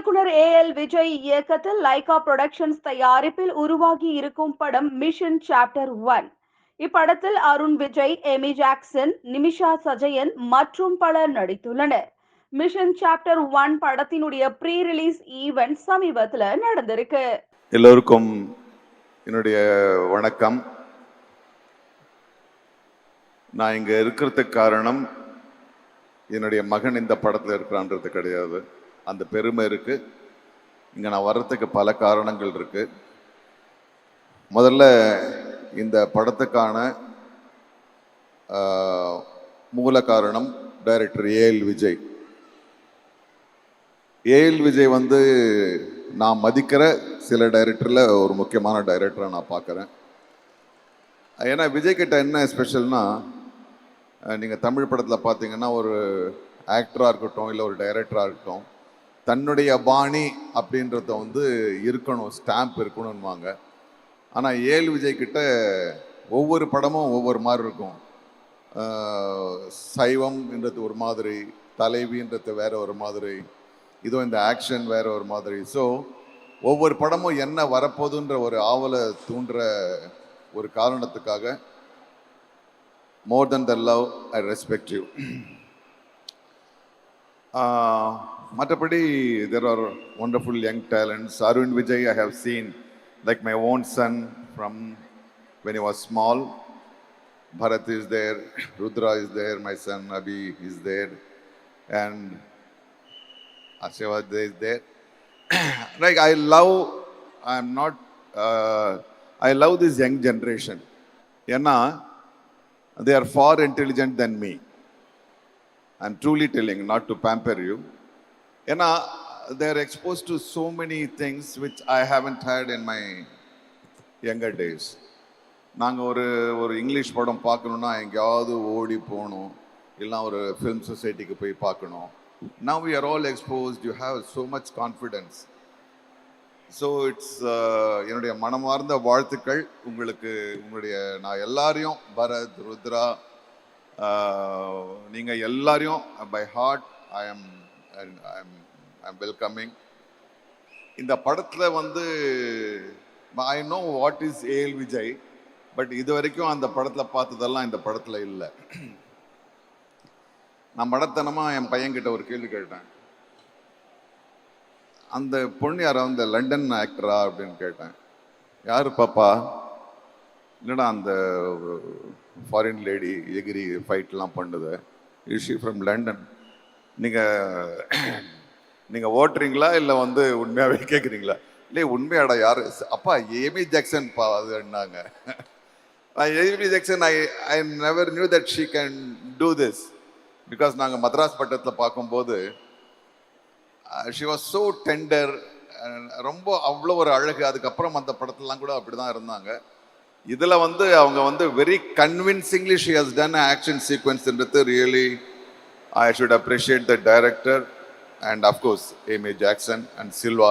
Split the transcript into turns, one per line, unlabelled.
இயக்குனர் A L Vijay இயக்கத்தில் Lyca productions தயாரிப்பில் உருவாகி இருக்கும் படம் மிஷன் சாப்டர் ஒன் இப்படத்தில் அருண் விஜய் எமி ஜாக்சன் நிமிஷா சஜயன் மற்றும் பலர் நடித்துள்ளனர். மிஷன் சாப்டர் ஒன் படத்தினுடைய ப்ரீ ரிலீஸ் ஈவெண்ட் சமீபத்தில் நடந்திருக்கு.
எல்லோருக்கும் என்னுடைய வணக்கம். நான் இங்கே இருக்கிறதுக்கு காரணம் என்னுடைய மகன் இந்த படத்தில் இருக்கிறான்றது கிடையாது. அந்த பெருமை இருக்குது இங்கே நான் வர்றதுக்கு பல காரணங்கள் இருக்குது முதல்ல இந்த படத்துக்கான மூல காரணம் director AL Vijay. AL Vijay வந்து நான் மதிக்கிற சில டைரக்டரில் ஒரு முக்கியமான டைரக்டரை நான் பார்க்குறேன். ஏன்னா விஜய் கிட்ட என்ன ஸ்பெஷல்னா நீங்கள் தமிழ் படத்தில் பார்த்தீங்கன்னா ஒரு ஆக்டராக இருக்கட்டும் இல்லை ஒரு டைரக்டராக இருக்கட்டும் தன்னுடைய பாணி அப்படின்றத வந்து இருக்கணும் ஸ்டாம்ப் இருக்கணும்வாங்க ஆனால் ஏல் விஜய் கிட்ட ஒவ்வொரு படமும் ஒவ்வொரு மாதிரி இருக்கும். சைவம்ன்றது ஒரு மாதிரி தலைவின்றது வேற ஒரு மாதிரி இதுவும் இந்த ஆக்ஷன் வேற ஒரு மாதிரி. ஸோ ஒவ்வொரு படமும் என்ன வரப்போகுதுன்ற ஒரு ஆவலை தூண்டுற ஒரு காரணத்துக்காக more than the love I respect you மற்றபடி there are wonderful young talents Arun Vijay I have seen like my own son from when he was small Bharat is there, Rudra is there, my son Abhi is there, and Ashwad is there. like I love, I'm not, uh, I love this young generation. ஏன்னா they are far intelligent than me. I'm truly telling not to pamper you ஏன்னா they're expose to so many things which I I hate in my younger days நாங்கள் ஒரு ஒரு English படம் பார்க்கணுன்னா எங்கேயாவது ஓடி போகணும். இல்லைனா ஒரு ஃபிலிம் சொசைட்டிக்கு போய் பார்க்கணும். Now you are all exposed you have so much confidence so it's என்னுடைய மனமார்ந்த வாழ்த்துக்கள். உங்களுக்கு உங்களுடைய நான் எல்லாரையும் பரத் ருத்ரா நீங்கள் எல்லாரையும் by heart I am I am I am welcoming இந்த படத்தில் வந்து I know what is AL Vijay but இது வரைக்கும் அந்த படத்தில் பார்த்ததெல்லாம் இந்த படத்தில் இல்லை. நான் மடத்தனமாக என் பையன்கிட்ட ஒரு கேள்வி கேட்டேன். அந்த பொண்ணு யாராவது லண்டன் ஆக்டரா அப்படின்னு கேட்டேன். யார் பாப்பா? இல்லைடா அந்த ஃபாரின் லேடி எகிரி ஃபைட்லாம் பண்ணுது? இஷி ஃப்ரம் லண்டன் நீங்கள் நீங்கள் ஓட்டுறீங்களா? இல்லை வந்து உண்மையாகவே கேட்குறீங்களா இல்லை உண்மையாடா யார்? அப்பா ஏமி ஜாக்சன் பா அதுன்னாங்க Amy Jackson I I never knew that she can do this because நாங்கள் மத்ராஸ் பட்டத்தில் பார்க்கும்போது ஷி வாஸ் ஸோ டெண்டர் ரொம்ப அவ்வளோ ஒரு அழகு. அதுக்கப்புறம் அந்த படத்துலலாம் கூட அப்படி தான் இருந்தாங்க. இதில் வந்து அவங்க வந்து very convincingly she has done action சீக்வன்ஸ்ன்றது really I should appreciate the director and of course Amy Jackson and Silva